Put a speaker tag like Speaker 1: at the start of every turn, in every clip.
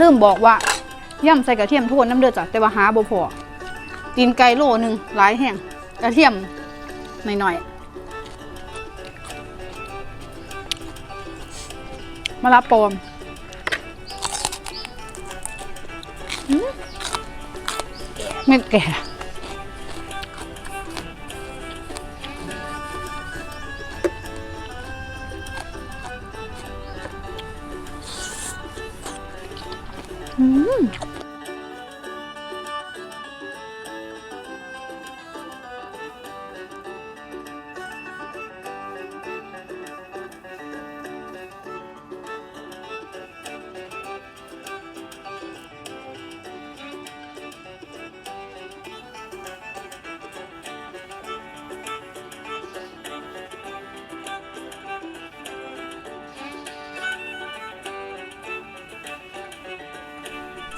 Speaker 1: ลืมบอกว่าย่ำใส่กระเทียมโทนน้ำเดือดจ้ะแต่ว่าหาบ่พอตีนไก่โลหนึ่งหลายแห้งกระเทียมหน่อยๆมะละปอมอืมเม็ดแก่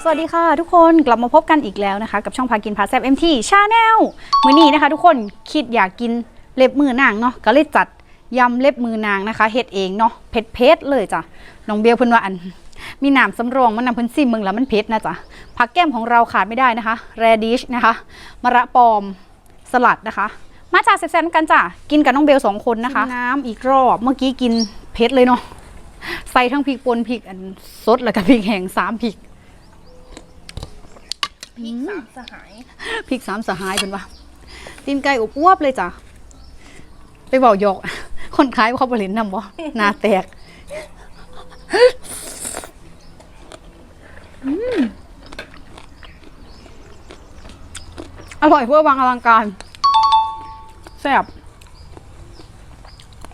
Speaker 1: สวัสดีค่ะทุกคนกลับมาพบกันอีกแล้วนะคะ กับช่องพากินพาแซบเอ็มทีชาแนลมื้อนี้นะคะ ทุกคนคิดอยากกินเล็บมือนางเนาะก็เลยจัดยำเล็บมือนางนะคะเฮ็ดเองเนาะเผ็ดเผ็ดๆเลยจ้ะน้องเบลเพิ่นว่าอัน มีน้ำสำรองมันนำเพิ่นซิมมึงแล้วมันเผ็ดนะจ๊ะผักแก้มของเราขาดไม่ได้นะคะแรดิชนะคะมะระปอมสลัดนะคะมาจากแซ่บๆกันจ้ะกินกับน้องเบลสองคนนะคะน้ำอีกรอบเมื่อกี้กินเผ็ดเลยเนาะใส่ทั้งพริกป่นพริกอันสดแล้วก็พริกแห้งสามพริก
Speaker 2: พริกสามสหาย
Speaker 1: พริกสามสหายเป็นว่าตีนไก่อบอวบเลยจ้ะไปบอกหยอกคนขายเขาบริณนำบ่หนาแตกอืมอร่อยเพื่อวางอลังการแซ่บ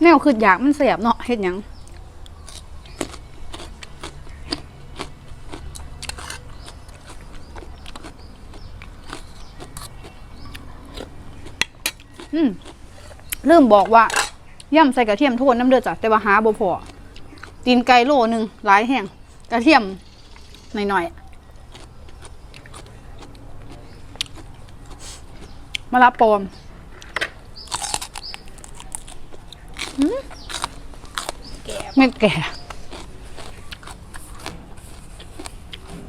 Speaker 1: แนวคืออยากมันแซ่บเนาะเฮ็ดหยัง อืมลืมบอกว่าย่ำใส่กระเทียมโทนน้ำเดือดจ้ะแต่ว่าหาบ่พอตีนไก่โลหนึ่งหลายแห้งกระเทียมหน่อยๆมะละปอมอืม
Speaker 2: แก่
Speaker 1: เม็ดแก่อืม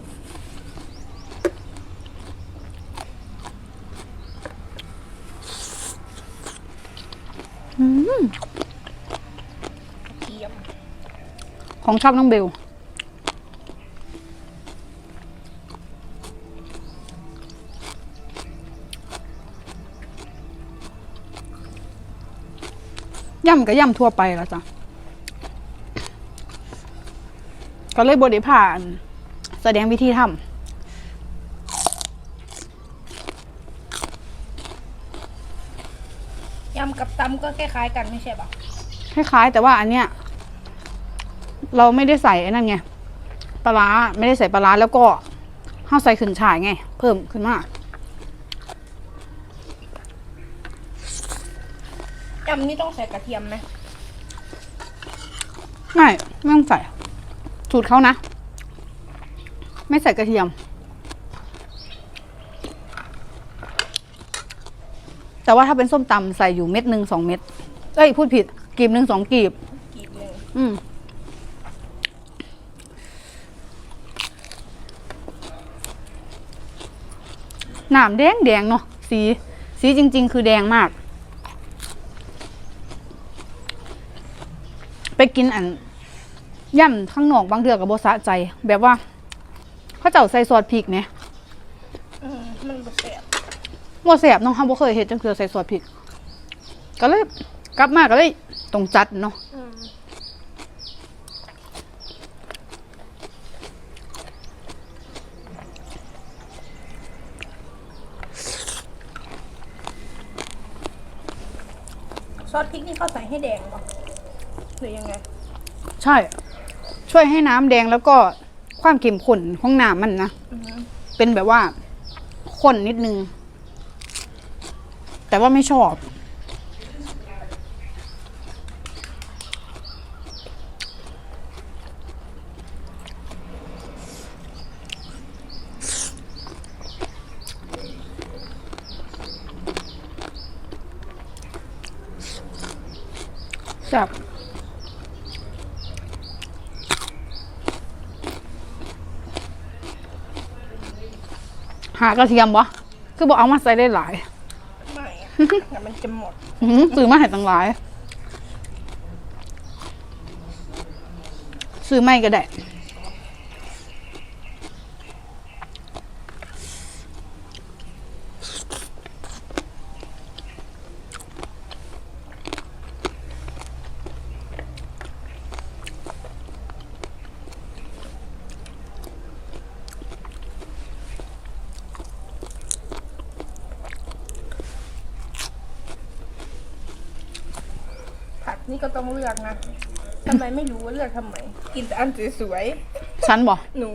Speaker 2: เทียม
Speaker 1: ของชอบน้องเบลย่ำก็ย่ำทั่วไปแล้วจ้ะ ก็เลยบไดิผ่าน แสดงวิธีทำ
Speaker 2: กับตำก็คล้ายๆกันไม่ใช่ปะำ
Speaker 1: คล้ายๆแต่ว่าอันเนี้ยเราไม่ได้ใส่ไอ้นั่นไงปลาร้าไม่ได้ใส่ปลาร้าแล้วก็ห้าใส่ขึ้นฉ่ายไง เพิ่มขึ้นมา
Speaker 2: ยำนี่ต้องใส่กระเทียมไหม
Speaker 1: ไม่ไม่ต้องใส่สูตรเขานะ ไม่ใส่กระเทียม แต่ว่าถ้าเป็นส้มตำใส่อยู่เม็ดหนึ่งสองเม็ดเอ้ยพูดผิดกีบหนึ่งสองกีบ
Speaker 2: กีบหนึ่ง
Speaker 1: อืมหนามแดงแดงเนาะสี สีจริง ๆ คือแดงมาก ไปกินอันย่ำข้างนอกบางเทือกับโบสะใจ แบบว่าเขาเจ้าใส่ซอสพริกเนี่ย
Speaker 2: อืมมันบ่แสบ
Speaker 1: บ่แสบเนาะเขาบ่เคยเห็นจังเทือใส่ซอสพริก ก็เลยกลับมาก็เลยต้องจัดเนาะ
Speaker 2: อืมซอสพริกนี่เขาใส่ให้แดงปะหรือยังไง
Speaker 1: ใช่ ช่วยให้น้ำแดงแล้วก็ความเค็มข้นของน้ำมันนะ
Speaker 2: อืม
Speaker 1: เป็นแบบว่าข้นนิดนึง แต่ว่าไม่ชอบแซ่บหากระเทียมบ่คือบอกเอามาใส่ได้หลาย
Speaker 2: ไม่อะเดี๋ยวมันจะหมด
Speaker 1: อื้อหือซื้อมาให้ตั้งหลาย ซื้อไม่ก็ได้
Speaker 2: นี่ก็ต้องเลือกนะทำไมไม่รู้ว่าเลือกทำไม กินแต่อันสวย
Speaker 1: ฉันบอก
Speaker 2: ๆหนู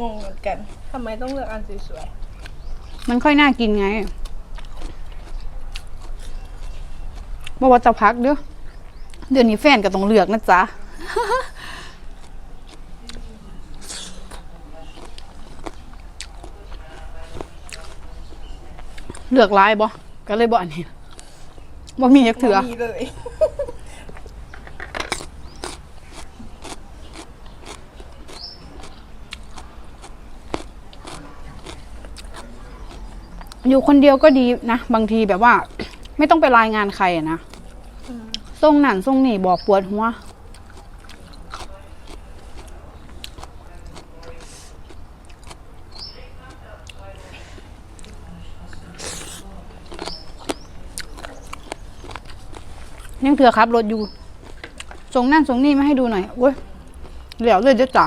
Speaker 2: งงเหมือนกันทำไมต้องเลือกอันสวย
Speaker 1: มันค่อยน่ากินไงบอกว่าจะพักเด้อเดี๋ยวนี้แฟนก็ต้องเลือกนะจ๊ะ เลือกหลายบ่ ก็เลยบ่อันนี้บ่มียัก
Speaker 2: ๆ
Speaker 1: เถือ
Speaker 2: มีเลย
Speaker 1: อยู่คนเดียวก็ดีนะ บางทีแบบว่า ไม่ต้องไปรายงานใครอะนะ
Speaker 2: อืม
Speaker 1: ส่งนั่นส่งนี่บอกปวดหัว ยังเถื่อครับรถอยู่ ส่งนั่นส่งนี่มาให้ดูหน่อยโอ้ยเหลียวเลยเจ้าจ้ะ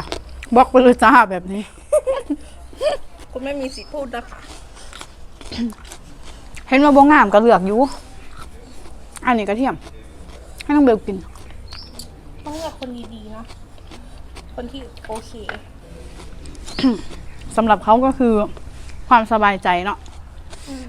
Speaker 1: บล็อกไปเลยจ้าแบบนี้
Speaker 2: คุณไม่มีสิทธิ์พูดนะคะ
Speaker 1: เห็นว่าบงงามก็เลือกอยู่ อันนี้กระเทียม ให้น้องเบลกิน
Speaker 2: ต้องเลือกคนดีๆเนาะคนที่โอเค
Speaker 1: สำหรับเขาก็คือความสบายใจเนาะ
Speaker 2: อืม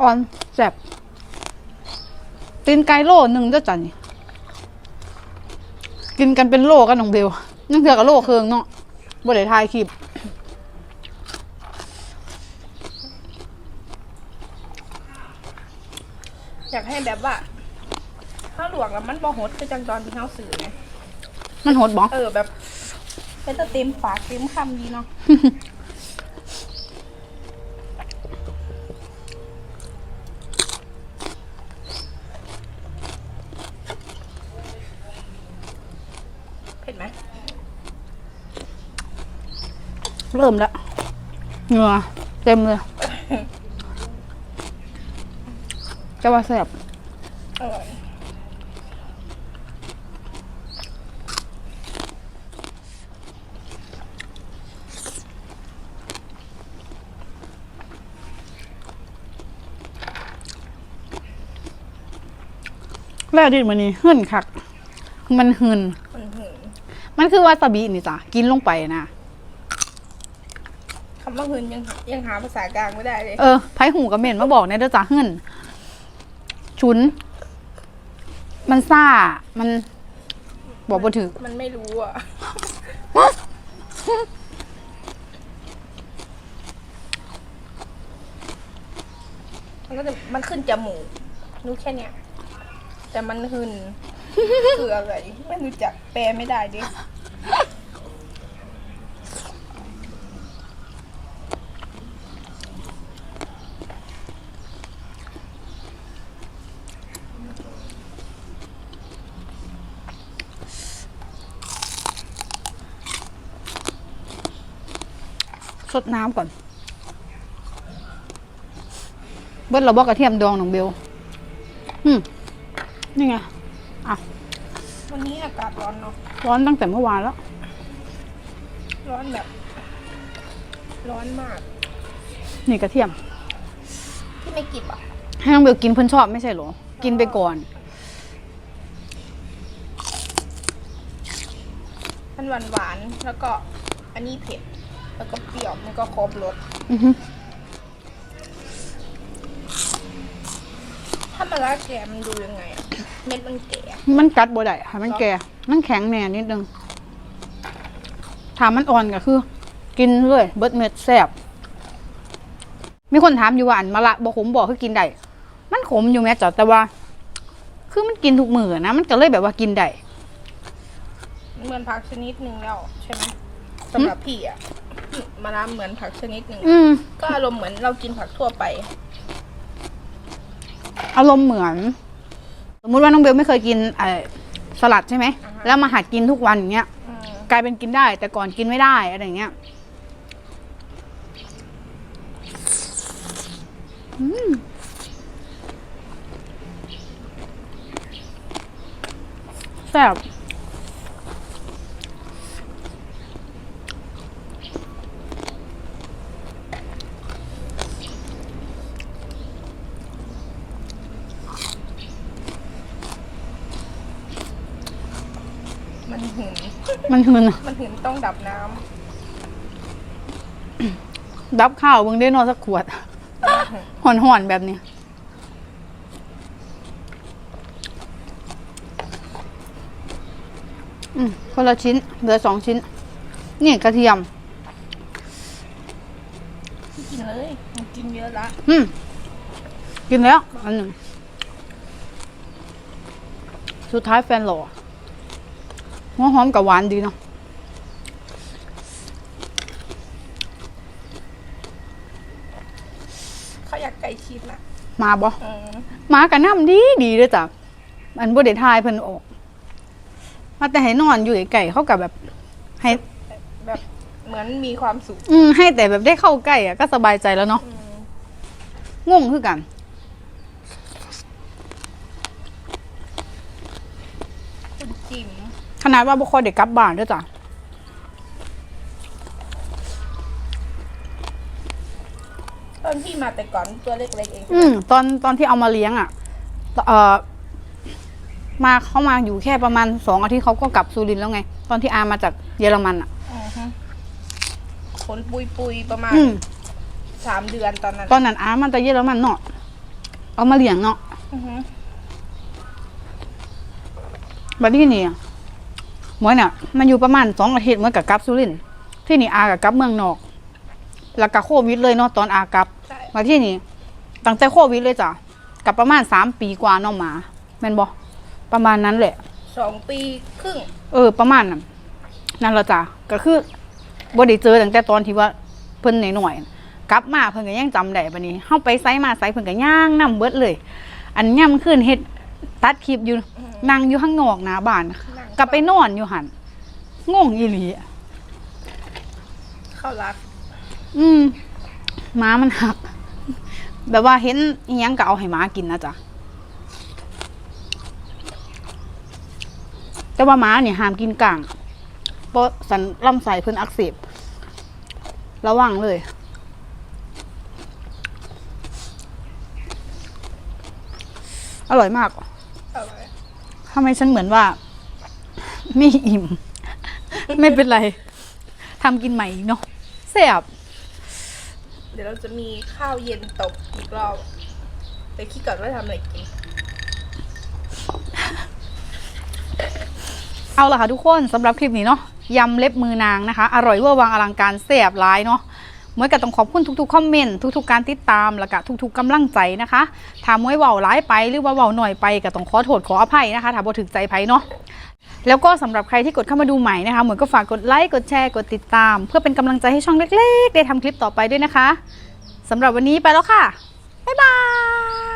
Speaker 1: อ่อนแซ่บตีนไก่โลหนึ่งเจ้าจันนี่กินกันเป็นโลกันน้องเบลนั่นเถือกับโลเคืองเนาะบ่ได้ทายคลิป
Speaker 2: อยากให้แบบว่าข้าวหลวงแล้วมันบอหดคือจังตอนที่ข้าวสื่อไง
Speaker 1: มันโหดบอก
Speaker 2: เออแบบเป็นจะเต็มปากเต็มคำดีเนาะ
Speaker 1: เริ่มแล้วเหงื่อเต็มเลยจะว่าแซ่บ
Speaker 2: อร่อย
Speaker 1: แล้วดิมันนี่หึ่นคัก มันหึ่น
Speaker 2: มันหืม
Speaker 1: มันคือวาซาบินี่จ้ะกินลงไปนะ
Speaker 2: คำว่าหืนยังยังหาภาษากลางไม่ได้เลย
Speaker 1: เออไผหูกับเม่นมาบอกในเด้อจ้ะหึ่นฉุน มันซ่า มัน บอกบ่ถือ
Speaker 2: มันไม่รู้อะ มันก็จะมันขึ้นจมูกรู้แค่เนี้ยแต่มันหืน คืออะไรไม่รู้จักแปลไม่ได้ดิ
Speaker 1: สดน้ำก่อน เบิ้ลเราบอกกระเทียมดองน้องเบล อืม นี่ไง อะ
Speaker 2: วันนี้อากาศร้อนเนาะ
Speaker 1: ร้อนตั้งแต่เมื่อวานแล้ว
Speaker 2: ร้อนแบบ ร้อนมาก
Speaker 1: นี่กระเทียม
Speaker 2: ที่ไม่กินอะ
Speaker 1: ให้น้องเบลกินเพิ่นชอบไม่ใช่เหรอ กินไปก่อน
Speaker 2: มันหวานหวานๆแล้วก็อันนี้เผ็ด แล้วก็เปรี้ยวมันก็ครบรส
Speaker 1: อือฮึ
Speaker 2: ถ้ามาละแกมันดูยังไงอะเม็ดมันแก่
Speaker 1: มันกัดบ่ได้ค่ะ มันแก่ มันแข็งแน่นิดนึงถามมันอ่อนก็คือ กินเลยเบิดเม็ดแซ่บมีคนถามอยู่ว่าอันมะละบ่ขมบอกคือกินได้มันขมอยู่แม้จ้ะแต่ว่า คือมันกินทุกมื้อนะมันก็เลยแบบว่ากินได้
Speaker 2: เหมือนผักชนิดหนึ่งแล้วใช่ไหมสำหรับพี่อะ มะระเหมือนผักชนิดหนึ่ง
Speaker 1: อืม
Speaker 2: ก็อารมณ์เหมือนเรากินผักทั่วไป
Speaker 1: อารมณ์เหมือน สมมุติว่าน้องเบลไม่เคยกินไอ้สลัดใช่ไหม
Speaker 2: อ่าฮะ
Speaker 1: แล้วมาหัดกินทุกวันอย่างเงี้ย
Speaker 2: อืม
Speaker 1: กลายเป็นกินได้ แต่ก่อนกินไม่ได้อะไรอย่างเงี้ยอืมแซ่บ
Speaker 2: มันหืน
Speaker 1: มันหืนอะ
Speaker 2: มันหืนต้องดับน้ำ
Speaker 1: ดับข้าวเบิ่งได้นอนสักขวดห่อนๆแบบนี้ อืมคนละชิ้น เหลือสองชิ้น นี่กระเทียม
Speaker 2: กินเลยมันกินเยอะละ
Speaker 1: อืมกินแล้ว อันหนึ่ง สุดท้ายแฟนหล่อ หัวหอมกับหวานดีเนาะ
Speaker 2: เขาอยากไก่ชีสน่ะ
Speaker 1: มาบ่
Speaker 2: อืม
Speaker 1: มากับน้ำดีดีเลยจ้ะอันบ่ได้ทายเพิ่นออก มาแต่ให้นอนอยู่ไก่เขากับแบบให้
Speaker 2: แบบเหมือนมีความสุข
Speaker 1: อืมให้แต่แบบได้เข้าใกล้อะก็สบายใจแล้วเนาะ
Speaker 2: อืม
Speaker 1: งงคือกัน
Speaker 2: คุณจิ๋ม
Speaker 1: ขนาดว่าบ่ค่อยได้กลับบ้านเด้วยจ้ะ
Speaker 2: ตอนพี่มาแต่ก่อนตัวเล็กๆเอง
Speaker 1: อืมตอนตอนที่เอามาเลี้ยงอะเอ่อมาเขามาอยู่แค่ประมาณสองอาทิตย์เขาก็กลับสุรินทร์แล้วไง ตอนที่อามาจากเยอรมันอะ
Speaker 2: อือฮึขนปุยปุยๆประมาณ
Speaker 1: อืม
Speaker 2: สามเดือนตอนนั้น
Speaker 1: ตอนนั้นอามาจากเยอรมันเนาะเอามาเลี้ยงเนาะ
Speaker 2: อือฮึ
Speaker 1: บัดนี้นี่ หมวยเนี่ยมันอยู่ประมาณสองอาทิตย์เหมื่อนกับกลับสุรินทร์ที่นี่อากับกลับเมืองนอก แล้วก็โควิดเลยเนาะตอนอากลับ
Speaker 2: ใช่
Speaker 1: มาที่นี่ตั้งแต่โควิดเลยจ้ะกลับประมาณสามปีกว่าเน้องหมาแม่นบอประมาณนั้นแหละ
Speaker 2: สองปีครึ่ง
Speaker 1: เออ ประมาณนั้นนั่นละจ้ะก็คือบ่ได้เจอตั้งแต่ตอนที่ว่าเพิ่นหน่อยๆกลับมาเพิ่นก็ยังจำได้บัดนี้เฮาไปไสมาไสเพิ่นก็ย่างนํเบิดเลย อันย่ำขึ้นเฮ็ดตัดคลิปอยู่นั่งอยู่ข้างนอกหน้าบ้าน
Speaker 2: นั่ง
Speaker 1: กลับไปนอนอยู่หันงงอีหลี
Speaker 2: เข้ารัก
Speaker 1: อืมหมามันหัก แบบว่าเห็นอิหยังก็เอาให้หมากินนะจ๊ะแต่ว่าหมาเนี่ยห้ามกินกลางเพราะสันลำไส้เพิ่นอักเสบระวังเลย อร่อยมาก
Speaker 2: เอาไว้
Speaker 1: ทำไมฉันเหมือนว่า ไม่อิ่ม ไม่เป็นไรทำกินใหม่อีกเนาะแซ่บ
Speaker 2: เดี๋ยวเราจะมีข้าวเย็นตกอีกรอบแต่คิดก่อนว่าทำอะไรกิน
Speaker 1: เอาละค่ะทุกคนสำหรับคลิปนี้เนาะยำเล็บมือนางนะคะ อร่อยเวอร์วังอลังการแซ่บร้ายเนาะเหมื่อนกับต้องขอบคุณทุกๆคอมเมนต์ทุกๆการติดตามแล้วก็ทุกๆกำลังใจนะคะถามว่าเว้าร้ายไปหรือว่าเว้าหน่อยไปก็ต้องขอโทษขออภัยนะคะถ้าบ่ถึกใจไผเนาะ แล้วก็สำหรับใครที่กดเข้ามาดูใหม่นะคะเหมือนก็ฝากกดไลค์กดแชร์กดติดตาม เพื่อเป็นกำลังใจให้ช่องเล็กๆ ได้ทำคลิปต่อไปด้วยนะคะสำหรับวันนี้ไปแล้วค่ะ บ๊ายบาย